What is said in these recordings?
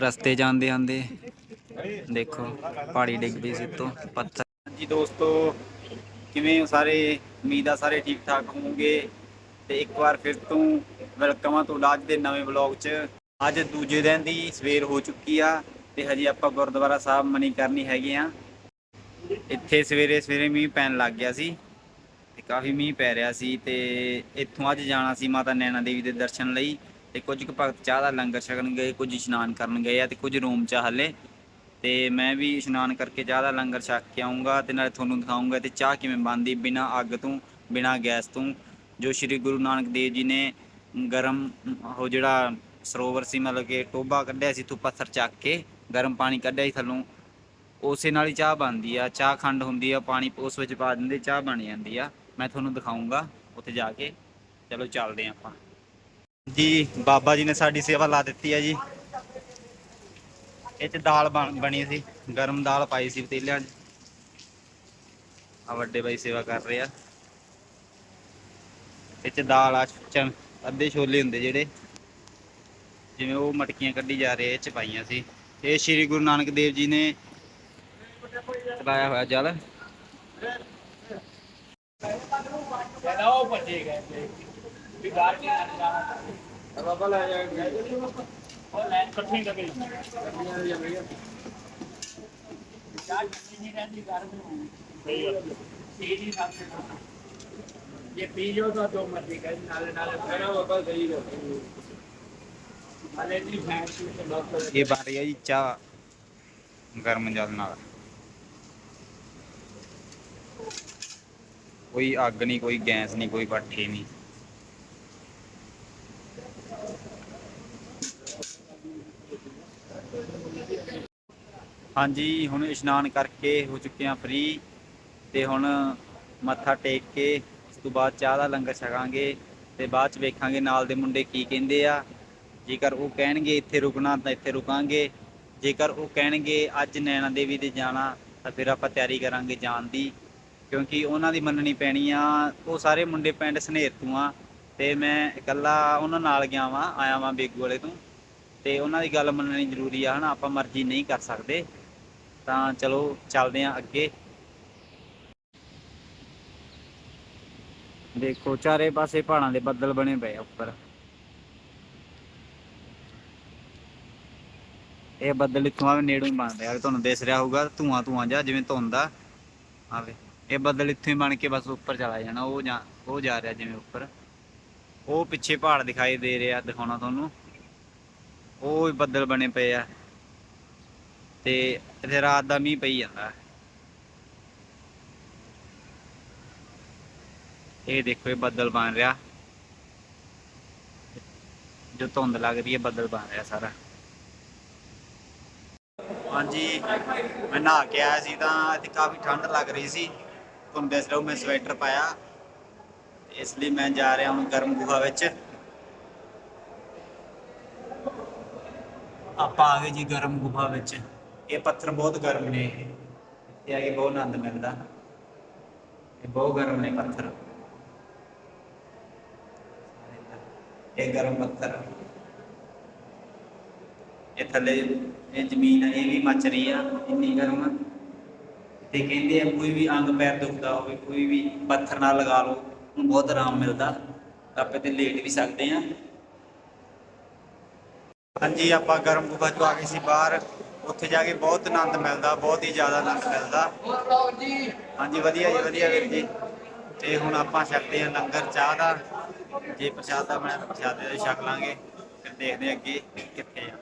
ਰਸਤੇ ਜਾਂਦੇ ਆਂਦੇ ਦੇਖੋ, ਪਹਾੜੀ ਡਿੱਗ ਪਈ ਸੀ ਤੋਂ ਪੱਥਰ। ਜੀ ਦੋਸਤੋ, ਕਿਵੇਂ ਹੋ ਸਾਰੇ? ਉਮੀਦ ਆ ਸਾਰੇ ਠੀਕ ਠਾਕ ਹੋਵੋਗੇ। ਤੇ ਇੱਕ ਵਾਰ ਫਿਰ ਤੋਂ ਵੈਲਕਮ ਆ ਤੁਹਾਡਾ ਅੱਜ ਦੇ ਨਵੇਂ ਵਲੌਗ 'ਚ। ਅੱਜ ਦੂਜੇ ਦਿਨ ਦੀ ਸਵੇਰ ਹੋ ਚੁੱਕੀ ਆ ਤੇ ਹਜੇ ਆਪਾਂ ਗੁਰਦੁਆਰਾ ਸਾਹਿਬ ਮਨੀ ਕਰਨੀ ਹੈਗੇ ਆ। ਇੱਥੇ ਸਵੇਰੇ ਸਵੇਰੇ ਮੀਂਹ ਪੈਣ ਲੱਗ ਗਿਆ ਸੀ ਤੇ ਕਾਫੀ ਮੀਂਹ ਪੈ ਰਿਹਾ ਸੀ ਤੇ ਇੱਥੋਂ ਅੱਜ ਜਾਣਾ ਸੀ ਮਾਤਾ ਨੈਣਾ ਦੇਵੀ ਦੇ ਦਰਸ਼ਨ ਲਈ। ਤੇ ਕੁਝ ਕੁ ਭਗਤ ਚਾਹ ਦਾ ਲੰਗਰ ਛਕਣ ਗਏ ਕੁਝ ਇਸ਼ਨਾਨ ਕਰਨ ਗਏ ਆ ਤੇ ਕੁਝ ਰੂਮ ਚ ਹਲੇ। ਤੇ ਮੈਂ ਵੀ ਇਸ਼ਨਾਨ ਕਰਕੇ ਚਾਹ ਦਾ ਲੰਗਰ ਛਕ ਕੇ ਆਉਂਗਾ ਤੇ ਨਾਲੇ ਤੁਹਾਨੂੰ ਦਿਖਾਉਂਗਾ ਤੇ ਚਾਹ ਕਿਵੇਂ ਬਣਦੀ ਬਿਨਾ ਅੱਗ ਤੋਂ, ਬਿਨਾ ਗੈਸ ਤੋਂ। ਜੋ ਸ੍ਰੀ ਗੁਰੂ ਨਾਨਕ ਦੇਵ ਜੀ ਨੇ ਗਰਮ ਉਹ ਜਿਹੜਾ ਸਰੋਵਰ ਸੀ, ਮਤਲਬ ਕਿ ਟੋਬਾ ਕੱਢਿਆ ਸੀ ਤੋਂ ਪੱਥਰ ਚੱਕ ਕੇ ਗਰਮ ਪਾਣੀ ਕੱਢਿਆ ਸੀ ਥੱਲੋਂ, ਉਸੇ ਨਾਲ ਹੀ ਚਾਹ ਬਣਦੀ ਆ। ਚਾਹ ਖੰਡ ਹੁੰਦੀ ਆ, ਪਾਣੀ ਉਸ ਵਿੱਚ ਪਾ ਦਿੰਦੇ, ਚਾਹ ਬਣ ਜਾਂਦੀ ਆ। ਮੈਂ ਤੁਹਾਨੂੰ ਦਿਖਾਉਂਗਾ ਉੱਥੇ ਜਾ ਕੇ। ਚਲੋ ਚੱਲਦੇ ਆਂ ਆਪਾਂ। ਜੀ, ਬਾਬਾ ਜੀ ਨੇ ਸਾਡੀ ਸੇਵਾ ਲਾ ਦਿੱਤੀ ਆ ਜੀ। ਇਹ ਚ ਦਾਲ ਬਣੀ ਸੀ। ਗਰਮ ਦਾਲ ਪਾਈ ਸੀ ਪਤੀਲਿਆਂ 'ਚ। ਆ ਵੱਡੇ ਬਾਈ ਸੇਵਾ ਕਰ ਰਹੇ ਆ। ਇਹ ਚ ਦਾਲ ਆ ਚ ਅੱਧੇ ਛੋਲੇ ਹੁੰਦੇ ਜਿਹੜੇ। ਜਿਵੇਂ ਉਹ ਮਟਕੀਆਂ ਕੱਢੀ ਜਾ ਰਹੇ ਇਹ ਚ ਪਾਈਆਂ ਸੀ। ਇਹ ਸ੍ਰੀ ਗੁਰੂ ਨਾਨਕ ਦੇਵ ਜੀ ਨੇ ਚਲਾਇਆ ਹੋਇਆ ਜਲ। ਉਹ ਭੱਜੇ ਗਏ ਵੀ ਬਾਹਰ ਨਹੀਂ ਜਾਣਾ ਬਾਬਾ ਲੈ ਜਾਏਗਾ ਉਹ ਲੈਣ ਇਕੱਠੀ ਲੱਗੇ ਚਾਹ ਨਹੀਂ ਰਹਿੰਦੀ ਘਰ ਨੂੰ ਸਹੀ ਗੱਲ ਇਹ ਨਹੀਂ ਸਕਦੇ ਇਹ ਪੀ ਜੋ ਤਾਂ ਦੋ ਮਰਦੀ ਕਰੀ ਨਾਲੇ ਨਾਲੇ ਫਿਰ ਬਾਬਾ ਸਹੀ ਗੱਲ ਹਲੇ ਨਹੀਂ ਫੈਂਸ ਤੇ ਲੋਕ ਇਹ ਬਣ ਰਹੀ ਹੈ ਜੀ ਚਾਹ ਗਰਮ ਜਲ ਨਾਲ ਕੋਈ ਅੱਗ ਨਹੀਂ ਕੋਈ ਗੈਸ ਨਹੀਂ ਕੋਈ ਭੱਠੀ ਨਹੀਂ ਹਾਂਜੀ, ਹੁਣ ਇਸ਼ਨਾਨ ਕਰਕੇ ਹੋ ਚੁੱਕੇ ਆ ਫ੍ਰੀ ਤੇ ਹੁਣ ਮੱਥਾ ਟੇਕ ਕੇ ਉਸ ਤੋਂ ਬਾਅਦ ਚਾਹ ਦਾ ਲੰਗਰ ਛਕਾਂਗੇ ਤੇ ਬਾਅਦ ਚ ਵੇਖਾਂਗੇ ਨਾਲ ਦੇ ਮੁੰਡੇ ਕੀ ਕਹਿੰਦੇ ਆ। ਜੇਕਰ ਉਹ ਕਹਿਣਗੇ ਇੱਥੇ ਰੁਕਣਾ ਤਾਂ ਇੱਥੇ ਰੁਕਾਂਗੇ। ਜੇਕਰ ਉਹ ਕਹਿਣਗੇ ਅੱਜ ਨੈਣਾ ਦੇਵੀ ਦੇ ਜਾਣਾ ਤਾਂ ਫਿਰ ਆਪਾਂ ਤਿਆਰੀ ਕਰਾਂਗੇ ਜਾਣ ਦੀ। ਕਿਉਂਕਿ ਉਹਨਾਂ ਦੀ ਮੰਨਣੀ ਪੈਣੀ ਆ। ਉਹ ਸਾਰੇ ਮੁੰਡੇ ਪਿੰਡ ਸਨੇਰ ਤੋਂ ਆ ਤੇ ਮੈਂ ਇਕੱਲਾ ਉਹਨਾਂ ਨਾਲ ਗਿਆ ਵਾਂ, ਆਇਆ ਵਾਂ ਬੇਗੂ ਵਾਲੇ ਤੋਂ। ਤੇ ਉਹਨਾਂ ਦੀ ਗੱਲ ਮੰਨਣੀ ਜ਼ਰੂਰੀ ਆ ਹਨਾ, ਆਪਾਂ ਮਰਜ਼ੀ ਨਹੀਂ ਕਰ ਸਕਦੇ। ਤਾਂ ਚਲੋ ਚੱਲਦੇ ਆਂ ਅੱਗੇ। ਦੇਖੋ, ਚਾਰੇ ਪਾਸੇ ਪਹਾੜਾਂ ਦੇ ਬੱਦਲ ਬਣੇ ਪਏ ਆ ਉੱਪਰ। ਇਹ ਬੱਦਲ ਇੱਥੋਂ ਆਵੇ, ਨੇੜੋਂ ਹੀ ਬਣਦੇ ਆ। ਤੁਹਾਨੂੰ ਦਿਸ ਰਿਹਾ ਹੋਊਗਾ, ਧੂਆਂ ਧੂਆਂ ਜਿਹਾ ਜਿਵੇਂ ਧੁੰਦਾ ਆ, ਆਵੇ। ਇਹ ਬੱਦਲ ਇੱਥੋਂ ਹੀ ਬਣ ਕੇ ਬਸ ਉੱਪਰ ਚਲਾ ਜਾਣਾ, ਉਹ ਜਾ ਉਹ ਜਾ ਰਿਹਾ ਜਿਵੇਂ ਉੱਪਰ। ਉਹ ਪਿੱਛੇ ਪਹਾੜ ਦਿਖਾਈ ਦੇ ਰਿਹਾ, ਦਿਖਾਉਣਾ ਤੁਹਾਨੂੰ। ਉਹ ਬੱਦਲ ਬਣੇ ਪਏ ਆ। ਤੇ ਇੱਥੇ ਰਾਤ ਦਾ ਮੀਂਹ ਪਈ ਜਾਂਦਾ। ਇਹ ਦੇਖੋ ਇਹ ਬੱਦਲ ਬਣ ਰਿਹਾ। ਜੋ ਧੁੰਦ ਲੱਗ ਰਹੀ ਹੈ, ਬੱਦਲ ਬਣ ਰਿਹਾ ਸਾਰਾ। ਹਾਂਜੀ, ਮੈਂ ਨਹਾ ਕੇ ਆਇਆ ਸੀ ਤਾਂ ਇੱਥੇ ਕਾਫੀ ਠੰਡ ਲੱਗ ਰਹੀ ਸੀ। ਤੁਹਾਨੂੰ ਦੱਸ ਰਿਹਾ ਮੈਂ ਸਵੈਟਰ ਪਾਇਆ। ਇਸ ਲਈ ਮੈਂ ਜਾ ਰਿਹਾ ਹਾਂ ਗਰਮ ਗੁਫਾ ਵਿੱਚ। ਆਪਾਂ ਆ ਗਏ ਜੀ ਗਰਮ ਗੁਫਾ ਵਿੱਚ। ਇਹ ਪੱਥਰ ਬਹੁਤ ਗਰਮ ਨੇ ਇੱਥੇ ਆ ਕੇ ਬਹੁਤ ਆਨੰਦ ਮਿਲਦਾ। ਇਹ ਬਹੁਤ ਗਰਮ ਨੇ ਪੱਥਰ। ਇਹ ਗਰਮ ਪੱਥਰ। ਇਹ ਥੱਲੇ ਇਹ ਜ਼ਮੀਨ ਇਹ ਵੀ ਮੱਚ ਰਹੀ ਆ, ਇੰਨੀ ਗਰਮ। ਤੇ ਕਹਿੰਦੇ ਆ, ਕੋਈ ਵੀ ਅੰਗ ਪੈਰ ਦੁਖਦਾ ਹੋਵੇ, ਕੋਈ ਵੀ ਪੱਥਰ ਨਾਲ ਲਗਾ ਲਓ, ਉਹਨੂੰ ਬਹੁਤ ਆਰਾਮ ਮਿਲਦਾ। ਆਪੇ ਤੇ ਲੇਟ ਵੀ ਸਕਦੇ ਆ। ਹਾਂਜੀ, ਆਪਾਂ ਗਰਮ ਗੁਫਾ ਚੋਂ ਆ ਗਏ ਸੀ ਬਾਹਰ। ਉੱਥੇ ਜਾ ਕੇ ਬਹੁਤ ਆਨੰਦ ਮਿਲਦਾ, ਬਹੁਤ ਹੀ ਜ਼ਿਆਦਾ ਆਨੰਦ ਮਿਲਦਾ। ਹਾਂਜੀ, ਵਧੀਆ ਜੀ, ਵਧੀਆ ਵੀਰ ਜੀ। ਤੇ ਹੁਣ ਆਪਾਂ ਛਕਦੇ ਹਾਂ ਲੰਗਰ, ਚਾਹ ਦਾ। ਜੇ ਪ੍ਰਸ਼ਾਦ ਬਣਿਆ ਤਾਂ ਪ੍ਰਸ਼ਾਦੇ ਦਾ ਛਕ ਲਾਂਗੇ, ਫਿਰ ਦੇਖਦੇ ਹਾਂ ਅੱਗੇ ਕਿੱਥੇ ਆ।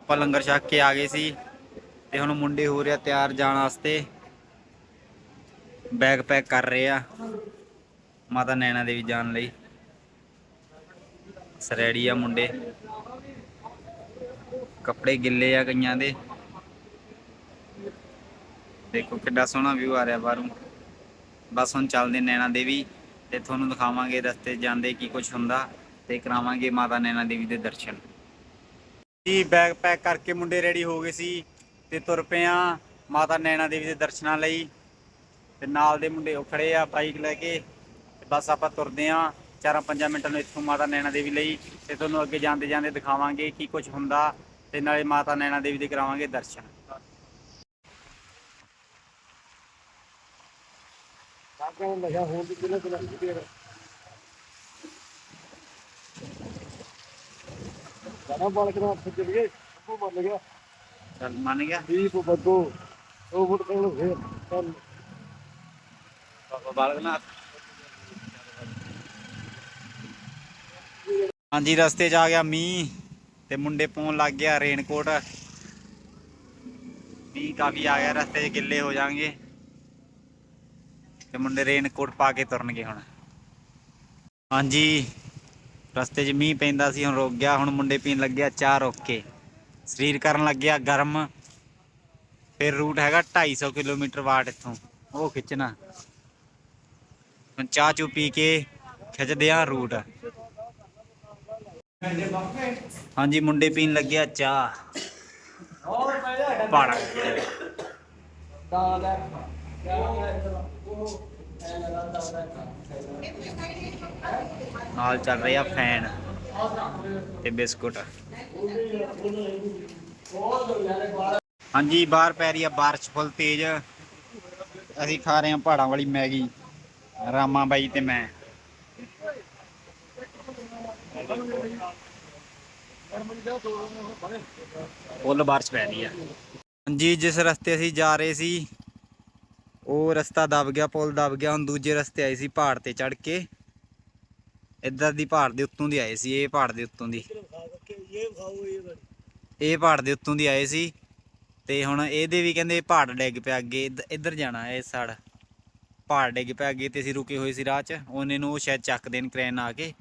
ਆਪਾਂ ਲੰਗਰ ਛਕ ਕੇ ਆ ਗਏ ਸੀ ਤੇ ਹੁਣ ਮੁੰਡੇ ਹੋ ਰਿਹਾ ਤਿਆਰ ਜਾਣ ਵਾਸਤੇ। ਬੈਗ ਪੈਕ ਕਰ ਰਹੇ ਆ ਮਾਤਾ ਨੈਣਾ ਦੇਵੀ ਜਾਣ ਲਈ। ਸਰੈੜੀ ਆ ਮੁੰਡੇ। ਕੱਪੜੇ ਗਿੱਲੇ ਆ ਕਈਆਂ ਦੇ। ਦੇਖੋ ਕਿੱਡਾ ਸੋਹਣਾ ਵਿਊ ਆ ਰਿਹਾ ਬਾਹਰੋਂ। ਬਸ ਹੁਣ ਚੱਲਦੇ ਨੈਣਾ ਦੇਵੀ ਤੇ ਤੁਹਾਨੂੰ ਦਿਖਾਵਾਂਗੇ ਰਸਤੇ ਜਾਂਦੇ ਕੀ ਕੁਝ ਹੁੰਦਾ ਤੇ ਕਰਾਵਾਂਗੇ ਮਾਤਾ ਨੈਣਾ ਦੇਵੀ ਦੇ ਦਰਸ਼ਨ। ਜੀ ਬੈਗ ਪੈਕ ਕਰਕੇ ਮੁੰਡੇ ਰੈਡੀ ਹੋ ਗਏ ਸੀ ਤੇ ਤੁਰ ਪਏ ਆ ਮਾਤਾ ਨੈਣਾ ਦੇਵੀ ਦੇ ਦਰਸ਼ਨਾਂ ਲਈ। ਤੇ ਨਾਲ ਦੇ ਮੁੰਡੇ ਉਹ ਖੜੇ ਆ ਬਾਈਕ ਲੈ ਕੇ ਤੇ ਬਸ ਆਪਾਂ ਤੁਰਦੇ ਆ 4-5 ਮਿੰਟਾਂ ਨੂੰ ਇੱਥੋਂ ਮਾਤਾ ਨੈਣਾ ਦੇਵੀ ਲਈ ਤੇ ਤੁਹਾਨੂੰ ਅੱਗੇ ਜਾਂਦੇ ਜਾਂਦੇ ਦਿਖਾਵਾਂਗੇ ਕੀ ਕੁਝ ਹੁੰਦਾ ਤੇ ਨਾਲੇ ਮਾਤਾ ਨੈਣਾ ਦੇਵੀ ਦੇ ਕਰਾਵਾਂਗੇ ਦਰਸ਼ਨ। ਨੂੰ ਲਗਾ ਕਿਹਨੇ ਬਾਲਕ ਦਾ ਹੱਥ ਚੱਲ ਗਏ ਉਹ ਮੰਨ ਗਿਆ। ਚੱਲ ਮੰਨ ਗਿਆ। ਦੀਪ ਬੱਦੋ ਉਹ ਮੁੜ ਕੇ ਉਹ ਫੇਰ ਚੱਲ। ਬਾਬਾ ਬਾਲਕ ਨਾਥ ਹਾਂਜੀ ਰਸਤੇ 'ਚ ਆ ਗਿਆ ਮੀਂਹ। ਤੇ ਮੁੰਡੇ ਪਾਉਣ ਲੱਗ ਗਿਆ ਰੇਨਕੋਟ। ਮੀਂਹ ਕਾਫੀ ਆ ਗਿਆ ਰਸਤੇ 'ਚ ਗਿੱਲੇ ਹੋ ਜਾਣਗੇ। ਤੇ ਮੁੰਡੇ ਰੇਨਕੋਟ ਪਾ ਕੇ ਤੁਰਨਗੇ ਹੁਣ। ਹਾਂਜੀ, ਰਸਤੇ 'ਚ ਮੀਂਹ ਪੈਂਦਾ ਸੀ, ਹੁਣ ਰੁਕ ਗਿਆ, ਹੁਣ ਮੁੰਡੇ ਪੀਣ ਲੱਗਿਆ ਚਾਹ ਰੁਕ ਕੇ। ਸਰੀਰ ਕਰਨ ਲੱਗਿਆ ਗਰਮ। ਫਿਰ ਰੂਟ ਹੈਗਾ 250 ਕਿਲੋਮੀਟਰ ਵਾਟ ਇੱਥੋਂ, ਉਹ ਖਿੱਚਣਾ। ਹੁਣ ਚਾਹ ਚੂ ਪੀ ਕੇ ਖਿੱਚਦੇ ਆ ਰੂਟ। ਹਾਂਜੀ ਮੁੰਡੇ ਪੀਣ ਲੱਗਿਆ ਚਾਹ। ਪਾੜਾ। ਨਾਲ ਚੱਲ ਰਿਹਾ ਫੈਨ ਤੇ ਬਿਸਕੁਟ। ਹਾਂਜੀ ਬਾਹਰ ਪੈ ਰਹੀ ਆ ਬਾਰਿਸ਼ ਫੁੱਲ ਤੇਜ਼। ਅਸੀਂ ਖਾ ਰਹੇ ਹਾਂ ਪਹਾੜਾਂ ਵਾਲੀ ਮੈਗੀ। ਰਾਮਾ ਬਾਈ ਤੇ ਮੈਂ। ਫੁੱਲ ਬਾਰਿਸ਼ ਪੈ ਰਹੀ ਆ। ਹਾਂਜੀ, ਜਿਸ ਰਸਤੇ ਅਸੀਂ ਜਾ ਰਹੇ ਸੀ, ਉਹ ਰਸਤਾ ਦਬ ਗਿਆ, ਪੁਲ ਦਬ ਗਿਆ, ਹੁਣ ਦੂਜੇ ਰਸਤੇ ਆਏ ਸੀ ਪਹਾੜ ਤੇ ਚੜ ਕੇ। ਇੱਧਰ ਦੀ ਪਹਾੜ ਦੇ ਉੱਤੋਂ ਦੀ ਆਏ ਸੀ, ਇਹ ਪਹਾੜ ਦੇ ਉੱਤੋਂ ਦੀ। ਇਹ ਪਹਾੜ ਦੇ ਉੱਤੋਂ ਦੀ ਆਏ ਸੀ ਤੇ ਹੁਣ ਇਹਦੇ ਵੀ ਕਹਿੰਦੇ ਪਹਾੜ ਡਿੱਗ ਪਿਆ ਅੱਗੇ ਇੱਧਰ ਜਾਣਾ ਇਹ ਸੜ ਪਹਾੜ ਡਿੱਗ ਪਿਆ ਅੱਗੇ ਤੇ ਅਸੀਂ ਰੁਕੇ ਹੋਏ ਸੀ ਰਾਹ 'ਚ। ਉਹਨੇ ਨੂੰ ਉਹ ਸ਼ਾਇਦ ਚੱਕ ਦੇਣ ਕਰੈਨ ਆ ਕੇ।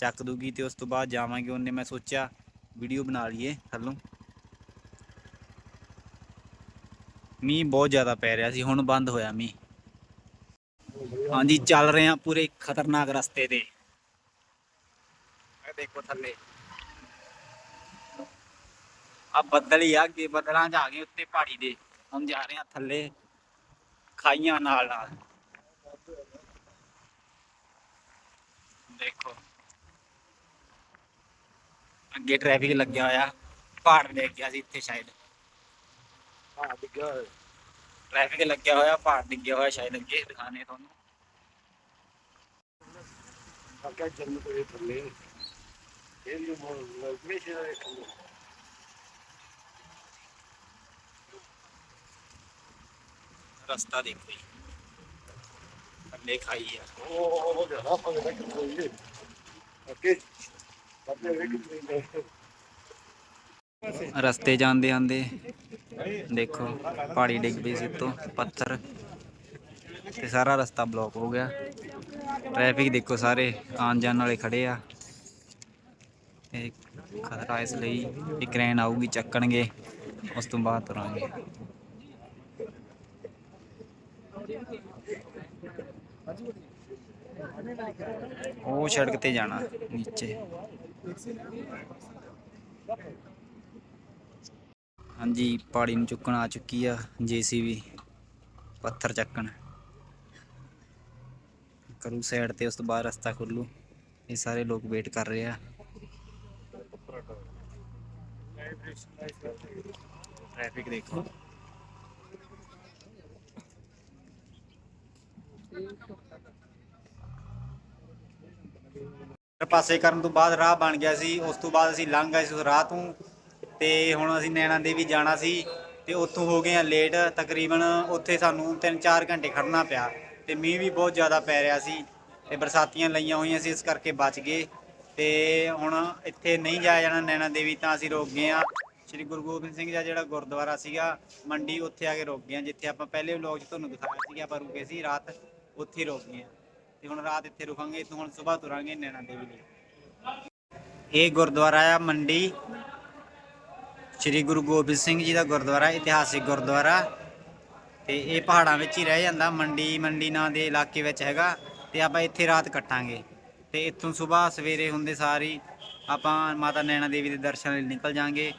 ਚੱਕ ਦੂਗੀ ਤੇ ਉਸ ਤੋਂ ਬਾਅਦ ਜਾਵਾਂਗੇ ਉਹਨੇ ਮੈਂ ਸੋਚਿਆ ਵੀਡੀਓ ਬਣਾ ਲਈਏ ਥੱਲੋਂ। ਮੀਂਹ ਬਹੁਤ ਜ਼ਿਆਦਾ ਪੈ ਰਿਹਾ ਸੀ, ਹੁਣ ਬੰਦ ਹੋਇਆ ਮੀਂਹ। ਹਾਂਜੀ, ਚੱਲ ਰਹੇ ਹਾਂ ਪੂਰੇ ਖਤਰਨਾਕ ਰਸਤੇ ਤੇ। ਇਹ ਦੇਖੋ ਥੱਲੇ। ਆ ਬੱਦਲ ਹੀ ਆ, ਅੱਗੇ ਬੱਦਲਾਂ 'ਚ ਆ ਗਏ ਉੱਤੇ ਪਹਾੜੀ ਦੇ। ਹੁਣ ਜਾ ਰਹੇ ਆ ਥੱਲੇ, ਖਾਈਆਂ ਨਾਲ ਨਾਲ ਦੇਖੋ। ਅੱਗੇ ਟ੍ਰੈਫਿਕ ਲੱਗਿਆ ਹੋਇਆ ਪਹਾੜ ਲੈ ਗਿਆ ਸੀ ਇੱਥੇ ਸ਼ਾਇਦ। ਹਾਂ ਡਿੱਗਾ ਟ੍ਰੈਫਿਕ ਲੱਗਿਆ ਹੋਇਆ ਪਹਾੜ ਡਿੱਗਿਆ ਹੋਇਆ ਸ਼ਾਇਦ ਅੱਗੇ ਦਿਖਾਣੇ ਤੁਹਾਨੂੰ। ਕਾਕਾ ਜਨਮ ਤੋਂ ਥੱਲੇ। ਇਹ ਵੀ ਮੋਰ ਲੱਗਵੇਂ ਸੀ ਰਸਤਾ ਦੇਖੋ ਜੀ। ਥੱਲੇ ਖਾਈ ਆ। ਉਹ ਉਹ ਜਰਾ ਪਾ ਕੇ ਰੱਖ ਰਸਤੇ ਜਾਂਦੇ ਆਂਦੇ ਦੇਖੋ, ਪਹਾੜੀ ਡਿੱਗ ਪਈ ਸੀ ਤੋਂ ਪੱਥਰ। ਤੇ ਸਾਰਾ ਰਸਤਾ ਬਲੌਕ ਹੋ ਗਿਆ। ਟ੍ਰੈਫਿਕ ਦੇਖੋ ਸਾਰੇ, ਆਉਣ ਜਾਣ ਵਾਲੇ ਖੜੇ ਆ। ਤੇ ਖਤਰਾ ਇਸ ਲਈ ਇਹ ਕ੍ਰੇਨ ਆਊਗੀ, ਚੱਕਣਗੇ, ਉਸ ਤੋਂ ਬਾਅਦ ਤੁਰਾਂਗੇ। ਉਹ ਸੜਕ ਤੇ ਜਾਣਾ, ਨੀਚੇ। ਹਾਂਜੀ ਪਹਾੜੀ ਨੂੰ ਚੁੱਕਣ ਆ ਚੁੱਕੀ ਆ ਜੀਸੀਬੀ। ਪੱਥਰ ਚੱਕਣ। ਕਰੂ ਸਾਈਡ ਤੇ, ਉਸ ਤੋਂ ਬਾਅਦ ਰਸਤਾ ਖੁੱਲੂ ਇਹ ਸਾਰੇ ਲੋਕ ਵੇਟ ਕਰ ਰਹੇ ਆ। ਟ੍ਰੈਫਿਕ ਦੇਖੋ। ਪਾਸੇ ਕਰਨ ਤੋਂ ਬਾਅਦ ਰਾਹ ਬਣ ਗਿਆ ਸੀ, ਉਸ ਤੋਂ ਬਾਅਦ ਅਸੀਂ ਲੰਘ ਗਏ ਸੀ ਉਸ ਰਾਹ ਤੋਂ। ਤੇ ਹੁਣ ਅਸੀਂ ਨੈਣਾ ਦੇਵੀ ਜਾਣਾ ਸੀ ਤੇ ਉੱਥੋਂ ਹੋ ਗਏ ਆ ਲੇਟ ਤਕਰੀਬਨ ਉੱਥੇ ਸਾਨੂੰ 3-4 ਘੰਟੇ ਖੜਨਾ ਪਿਆ ਤੇ ਮੀਂਹ ਵੀ ਬਹੁਤ ਜ਼ਿਆਦਾ ਪੈ ਰਿਹਾ ਸੀ ਤੇ ਬਰਸਾਤੀਆਂ ਲਈਆਂ ਹੋਈਆਂ ਸੀ, ਇਸ ਕਰਕੇ ਬਚ ਗਏ। ਤੇ ਹੁਣ ਇੱਥੇ ਨਹੀਂ ਜਾਇਆ ਜਾਣਾ ਨੈਣਾ ਦੇਵੀ ਤਾਂ ਅਸੀਂ ਰੁਕ ਗਏ ਆ ਸ੍ਰੀ ਗੁਰੂ ਗੋਬਿੰਦ ਸਿੰਘ ਜੀ ਜਿਹੜਾ ਗੁਰਦੁਆਰਾ ਸੀਗਾ, ਮੰਡੀ ਉੱਥੇ ਆ ਕੇ ਰੁਕ ਗਏ ਆ ਜਿੱਥੇ ਆਪਾਂ ਪਹਿਲੇ ਵਲੌਗ 'ਚ ਤੁਹਾਨੂੰ ਦਿਖਾਇਆ ਸੀਗਾ, ਆਪਾਂ ਰੁਕੇ ਸੀ ਰਾਤ, ਉੱਥੇ ਹੀ ਰੁਕ ਗਏ ਆ ਤੇ ਹੁਣ ਰਾਤ ਇੱਥੇ ਰੁਕਾਂਗੇ ਤੇ ਹੁਣ ਸਵੇਰ ਤੁਰਾਂਗੇ ਨੈਣਾ ਦੇਵੀ ਲਈ। ਇਹ ਗੁਰਦੁਆਰਾ ਆ ਮੰਡੀ। ਸ੍ਰੀ ਗੁਰੂ ਗੋਬਿੰਦ ਸਿੰਘ ਜੀ ਦਾ ਗੁਰਦੁਆਰਾ, ਇਤਿਹਾਸਿਕ ਗੁਰਦੁਆਰਾ। ਤੇ ਇਹ ਪਹਾੜਾਂ ਵਿੱਚ ਹੀ ਰਹਿ ਜਾਂਦਾ, ਮੰਡੀ ਮੰਡੀ ਨਾਂ ਦੇ ਇਲਾਕੇ ਵਿੱਚ ਹੈਗਾ। ਤੇ ਆਪਾਂ ਇੱਥੇ ਰਾਤ ਕੱਟਾਂਗੇ। ਤੇ ਇੱਥੋਂ ਸਵੇਰ ਸਵੇਰੇ ਹੁੰਦੇ ਸਾਰੀ ਆਪਾਂ ਮਾਤਾ ਨੈਣਾ ਦੇਵੀ ਦੇ ਦਰਸ਼ਨ ਲਈ ਨਿਕਲ ਜਾਾਂਗੇ।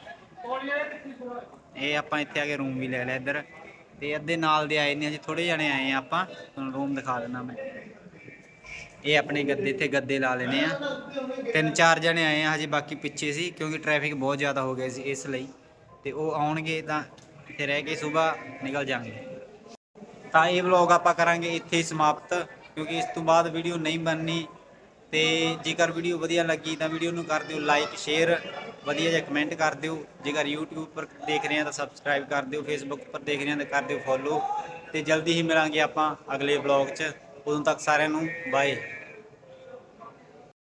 ਇਹ ਆਪਾਂ ਇੱਥੇ ਆ ਕੇ ਰੂਮ ਵੀ ਲੈ ਲਿਆ ਇੱਧਰ। ਤੇ ਅੱਧੇ ਨਾਲ ਦੇ ਆਏ ਨੇ ਅਜੇ ਥੋੜੇ ਜਣੇ ਆਏ ਆ ਆਪਾਂ। ਤੁਹਾਨੂੰ ਰੂਮ ਦਿਖਾ ਦਿੰਦਾ ਮੈਂ। ਇਹ ਆਪਣੇ ਗੱਦੇ, ਇੱਥੇ ਗੱਦੇ ਲਾ ਲੈਨੇ ਆ। ਤਿੰਨ ਚਾਰ ਜਣੇ ਆਏ ਆ, ਹਜੇ ਬਾਕੀ ਪਿੱਛੇ ਸੀ, ਕਿਉਂਕਿ ਟ੍ਰੈਫਿਕ ਬਹੁਤ ਜ਼ਿਆਦਾ ਹੋ ਗਿਆ ਸੀ ਇਸ ਲਈ। ਤੇ ਉਹ ਆਉਣਗੇ ਤਾਂ ਇੱਥੇ ਰਹਿ ਕੇ ਸਵੇਰ ਨਿਕਲ ਜਾਣਗੇ। ਤਾਂ ਇਹ ਵਲੌਗ ਆਪਾਂ ਕਰਾਂਗੇ ਇੱਥੇ ਹੀ ਸਮਾਪਤ, ਕਿਉਂਕਿ ਇਸ ਤੋਂ ਬਾਅਦ ਵੀਡੀਓ ਨਹੀਂ ਬਣਨੀ। ਤੇ ਜੇਕਰ ਵੀਡੀਓ ਵਧੀਆ ਲੱਗੀ ਤਾਂ ਵੀਡੀਓ ਨੂੰ ਕਰ ਦਿਓ ਲਾਈਕ ਸ਼ੇਅਰ ਵਧੀਆ ਜਿਹਾ ਕਮੈਂਟ ਕਰ ਦਿਓ। ਜੇਕਰ YouTube ਪਰ ਦੇਖ ਰਹੇ ਆ ਤਾਂ ਸਬਸਕ੍ਰਾਈਬ ਕਰ ਦਿਓ, Facebook ਪਰ ਦੇਖ ਰਹੇ ਆ ਤਾਂ ਕਰ ਦਿਓ ਫੋਲੋ ਤੇ ਜਲਦੀ ਹੀ ਮਿਲਾਂਗੇ ਆਪਾਂ ਅਗਲੇ ਵਲੌਗ 'ਚ। ਉਦੋਂ ਤੱਕ ਸਾਰਿਆਂ ਨੂੰ ਬਾਏ